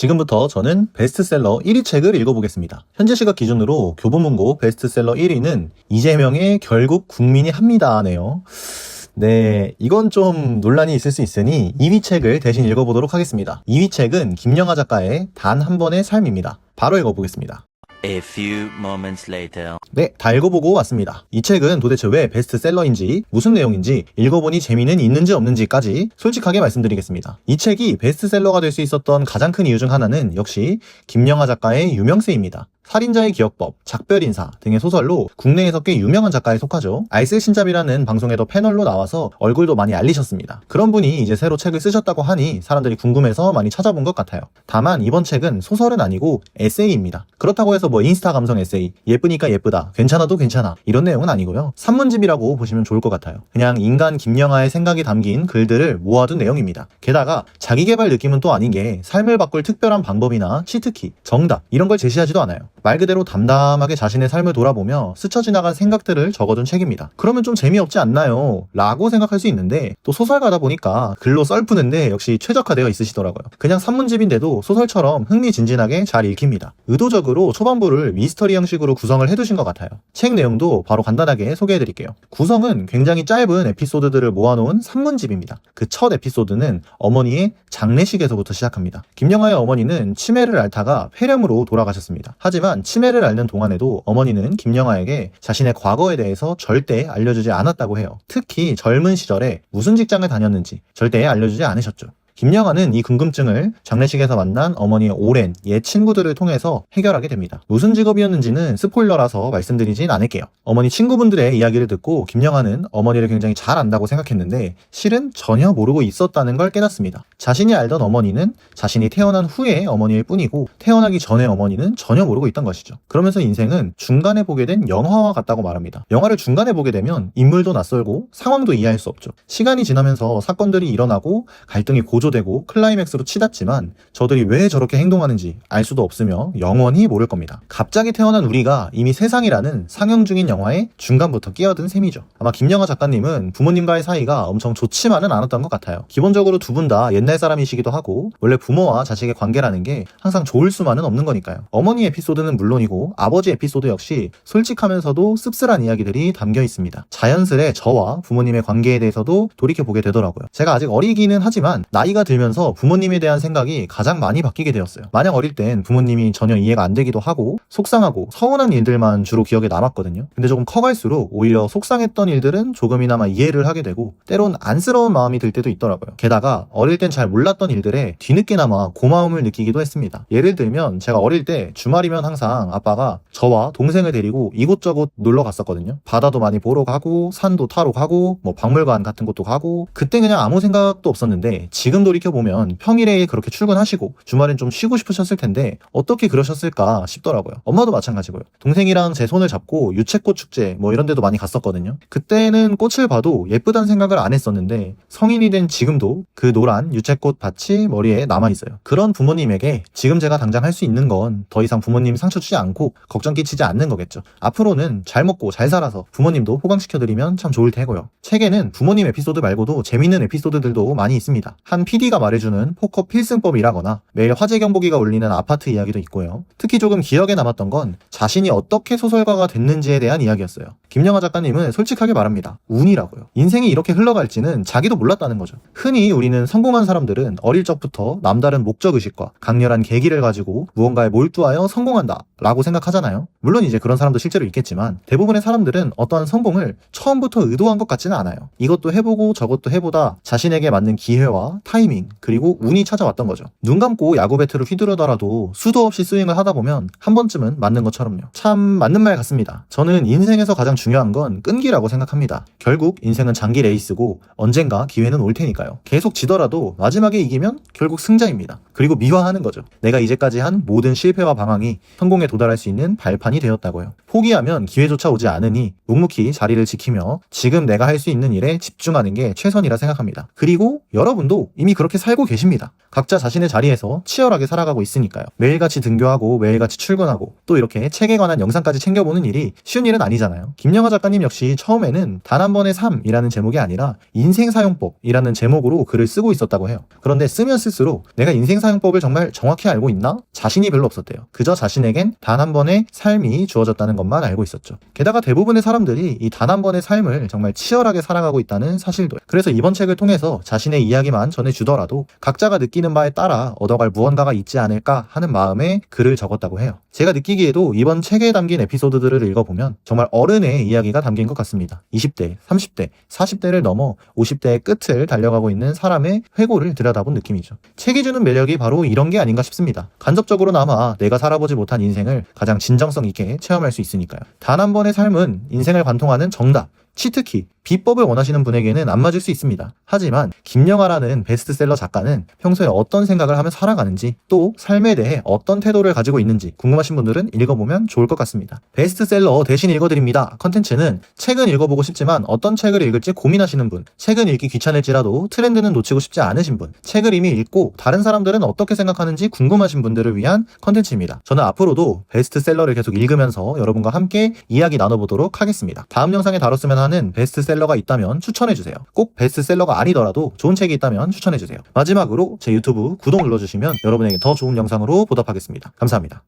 지금부터 저는 베스트셀러 1위 책을 읽어보겠습니다. 현재 시각 기준으로 교보문고 베스트셀러 1위는 이재명의 결국 국민이 합니다네요. 네, 이건 좀 논란이 있을 수 있으니 2위 책을 대신 읽어보도록 하겠습니다. 2위 책은 김영하 작가의 단 한 번의 삶입니다. 바로 읽어보겠습니다. A few moments later. 네, 다 읽어보고 왔습니다. 이 책은 도대체 왜 베스트셀러인지, 무슨 내용인지, 읽어보니 재미는 있는지 없는지까지 솔직하게 말씀드리겠습니다. 이 책이 베스트셀러가 될 수 있었던 가장 큰 이유 중 하나는 역시 김영하 작가의 유명세입니다. 살인자의 기억법, 작별인사 등의 소설로 국내에서 꽤 유명한 작가에 속하죠. 알쓸 신잡이라는 방송에도 패널로 나와서 얼굴도 많이 알리셨습니다. 그런 분이 이제 새로 책을 쓰셨다고 하니 사람들이 궁금해서 많이 찾아본 것 같아요. 다만 이번 책은 소설은 아니고 에세이입니다. 그렇다고 해서 뭐 인스타 감성 에세이, 예쁘니까 예쁘다, 괜찮아도 괜찮아 이런 내용은 아니고요. 산문집이라고 보시면 좋을 것 같아요. 그냥 인간 김영하의 생각이 담긴 글들을 모아둔 내용입니다. 게다가 자기개발 느낌은 또 아닌 게 삶을 바꿀 특별한 방법이나 치트키, 정답 이런 걸 제시하지도 않아요. 말 그대로 담담하게 자신의 삶을 돌아보며 스쳐 지나간 생각들을 적어둔 책입니다. 그러면 좀 재미없지 않나요? 라고 생각할 수 있는데 또 소설가다 보니까 글로 썰푸는데 역시 최적화되어 있으시더라고요. 그냥 산문집인데도 소설처럼 흥미진진하게 잘 읽힙니다. 의도적으로 초반부를 미스터리 형식으로 구성을 해두신 것 같아요. 책 내용도 바로 간단하게 소개해드릴게요. 구성은 굉장히 짧은 에피소드들을 모아놓은 산문집입니다. 그 첫 에피소드는 어머니의 장례식에서부터 시작합니다. 김영하의 어머니는 치매를 앓다가 폐렴으로 돌아가셨습니다. 하지만 치매를 앓는 동안에도 어머니는 김영하에게 자신의 과거에 대해서 절대 알려주지 않았다고 해요. 특히 젊은 시절에 무슨 직장을 다녔는지 절대 알려주지 않으셨죠. 김영하는 이 궁금증을 장례식에서 만난 어머니의 오랜 옛 친구들을 통해서 해결하게 됩니다. 무슨 직업이었는지는 스포일러라서 말씀드리진 않을게요. 어머니 친구분들의 이야기를 듣고 김영하는 어머니를 굉장히 잘 안다고 생각했는데 실은 전혀 모르고 있었다는 걸 깨닫습니다. 자신이 알던 어머니는 자신이 태어난 후에 어머니일 뿐이고 태어나기 전에 어머니는 전혀 모르고 있던 것이죠. 그러면서 인생은 중간에 보게 된 영화와 같다고 말합니다. 영화를 중간에 보게 되면 인물도 낯설고 상황도 이해할 수 없죠. 시간이 지나면서 사건들이 일어나고 갈등이 고조 되고 클라이맥스로 치닫지만 저들이 왜 저렇게 행동하는지 알 수도 없으며 영원히 모를 겁니다. 갑자기 태어난 우리가 이미 세상이라는 상영 중인 영화의 중간부터 끼어든 셈이죠. 아마 김영하 작가님은 부모님과의 사이가 엄청 좋지만은 않았던 것 같아요. 기본적으로 두 분 다 옛날 사람이시기도 하고 원래 부모와 자식의 관계라는 게 항상 좋을 수만은 없는 거니까요. 어머니 에피소드는 물론이고 아버지 에피소드 역시 솔직하면서도 씁쓸한 이야기들이 담겨 있습니다. 자연스레 저와 부모님의 관계에 대해서도 돌이켜 보게 되더라고요. 제가 아직 어리기는 하지만 나이가 들면서 부모님에 대한 생각이 가장 많이 바뀌게 되었어요. 마냥 어릴 땐 부모님이 전혀 이해가 안 되기도 하고 속상하고 서운한 일들만 주로 기억에 남았거든요. 근데 조금 커갈수록 오히려 속상했던 일들은 조금이나마 이해를 하게 되고 때론 안쓰러운 마음이 들 때도 있더라고요. 게다가 어릴 땐 잘 몰랐던 일들에 뒤늦게나마 고마움을 느끼기도 했습니다. 예를 들면 제가 어릴 때 주말이면 항상 아빠가 저와 동생을 데리고 이곳저곳 놀러 갔었거든요. 바다도 많이 보러 가고 산도 타러 가고 뭐 박물관 같은 곳도 가고 그때 그냥 아무 생각도 없었는데 지금 돌이켜 보면 평일에 그렇게 출근하시고 주말엔 좀 쉬고 싶으셨을 텐데 어떻게 그러셨을까 싶더라고요. 엄마도 마찬가지고요. 동생이랑 제 손을 잡고 유채꽃 축제 뭐 이런 데도 많이 갔었거든요. 그때는 꽃을 봐도 예쁘단 생각을 안 했었는데 성인이 된 지금도 그 노란 유채꽃 밭이 머리에 남아 있어요. 그런 부모님에게 지금 제가 당장 할 수 있는 건 더 이상 부모님 상처 주지 않고 걱정 끼치지 않는 거겠죠. 앞으로는 잘 먹고 잘 살아서 부모님도 호강시켜드리면 참 좋을 테고요. 책에는 부모님 에피소드 말고도 재밌는 에피소드들도 많이 있습니다. 한 PD가 말해주는 포커 필승법이라거나 매일 화재 경보기가 울리는 아파트 이야기도 있고요. 특히 조금 기억에 남았던 건 자신이 어떻게 소설가가 됐는지에 대한 이야기였어요. 김영하 작가님은 솔직하게 말합니다. 운이라고요. 인생이 이렇게 흘러갈지는 자기도 몰랐다는 거죠. 흔히 우리는 성공한 사람들은 어릴 적부터 남다른 목적의식과 강렬한 계기를 가지고 무언가에 몰두하여 성공한다 라고 생각하잖아요. 물론 이제 그런 사람도 실제로 있겠지만 대부분의 사람들은 어떠한 성공을 처음부터 의도한 것 같지는 않아요. 이것도 해보고 저것도 해보다 자신에게 맞는 기회와 타이밍 그리고 운이 찾아왔던 거죠. 눈 감고 야구 배트를 휘두르더라도 수도 없이 스윙을 하다 보면 한 번쯤은 맞는 것처럼요. 참 맞는 말 같습니다. 저는 인생에서 가장 중요한 건 끈기라고 생각합니다. 결국 인생은 장기 레이스고 언젠가 기회는 올 테니까요. 계속 지더라도 마지막에 이기면 결국 승자입니다. 그리고 미화하는 거죠. 내가 이제까지 한 모든 실패와 방황이 성공에 도달할 수 있는 발판이 되었다고요. 포기하면 기회조차 오지 않으니 묵묵히 자리를 지키며 지금 내가 할 수 있는 일에 집중하는 게 최선이라 생각합니다. 그리고 여러분도 이미 그렇게 살고 계십니다. 각자 자신의 자리에서 치열하게 살아가고 있으니까요. 매일같이 등교하고 매일같이 출근하고 또 이렇게 책에 관한 영상까지 챙겨보는 일이 쉬운 일은 아니잖아요. 김 김영하 작가님 역시 처음에는 단 한 번의 삶이라는 제목이 아니라 인생 사용법이라는 제목으로 글을 쓰고 있었다고 해요. 그런데 쓰면 쓸수록 내가 인생 사용법을 정말 정확히 알고 있나? 자신이 별로 없었대요. 그저 자신에겐 단 한 번의 삶이 주어졌다는 것만 알고 있었죠. 게다가 대부분의 사람들이 이 단 한 번의 삶을 정말 치열하게 살아가고 있다는 사실도. 그래서 이번 책을 통해서 자신의 이야기만 전해주더라도 각자가 느끼는 바에 따라 얻어갈 무언가가 있지 않을까 하는 마음에 글을 적었다고 해요. 제가 느끼기에도 이번 책에 담긴 에피소드들을 읽어보면 정말 어른의 이야기가 담긴 것 같습니다. 20대, 30대, 40대를 넘어 50대의 끝을 달려가고 있는 사람의 회고를 들여다본 느낌이죠. 책이 주는 매력이 바로 이런 게 아닌가 싶습니다. 간접적으로나마 내가 살아보지 못한 인생을 가장 진정성 있게 체험할 수 있으니까요. 단 한 번의 삶은 인생을 관통하는 정답, 치트키, 비법을 원하시는 분에게는 안 맞을 수 있습니다. 하지만 김영하라는 베스트셀러 작가는 평소에 어떤 생각을 하며 살아가는지 또 삶에 대해 어떤 태도를 가지고 있는지 궁금하신 분들은 읽어보면 좋을 것 같습니다. 베스트셀러 대신 읽어드립니다. 컨텐츠는 책은 읽어보고 싶지만 어떤 책을 읽을지 고민하시는 분, 책은 읽기 귀찮을지라도 트렌드는 놓치고 싶지 않으신 분, 책을 이미 읽고 다른 사람들은 어떻게 생각하는지 궁금하신 분들을 위한 컨텐츠입니다. 저는 앞으로도 베스트셀러를 계속 읽으면서 여러분과 함께 이야기 나눠보도록 하겠습니다. 다음 영상에 다뤘으면 하는 베스트셀러가 있다면 추천해주세요. 꼭 베스트셀러가 아니더라도 좋은 책이 있다면 추천해주세요. 마지막으로 제 유튜브 구독 눌러주시면 여러분에게 더 좋은 영상으로 보답하겠습니다. 감사합니다.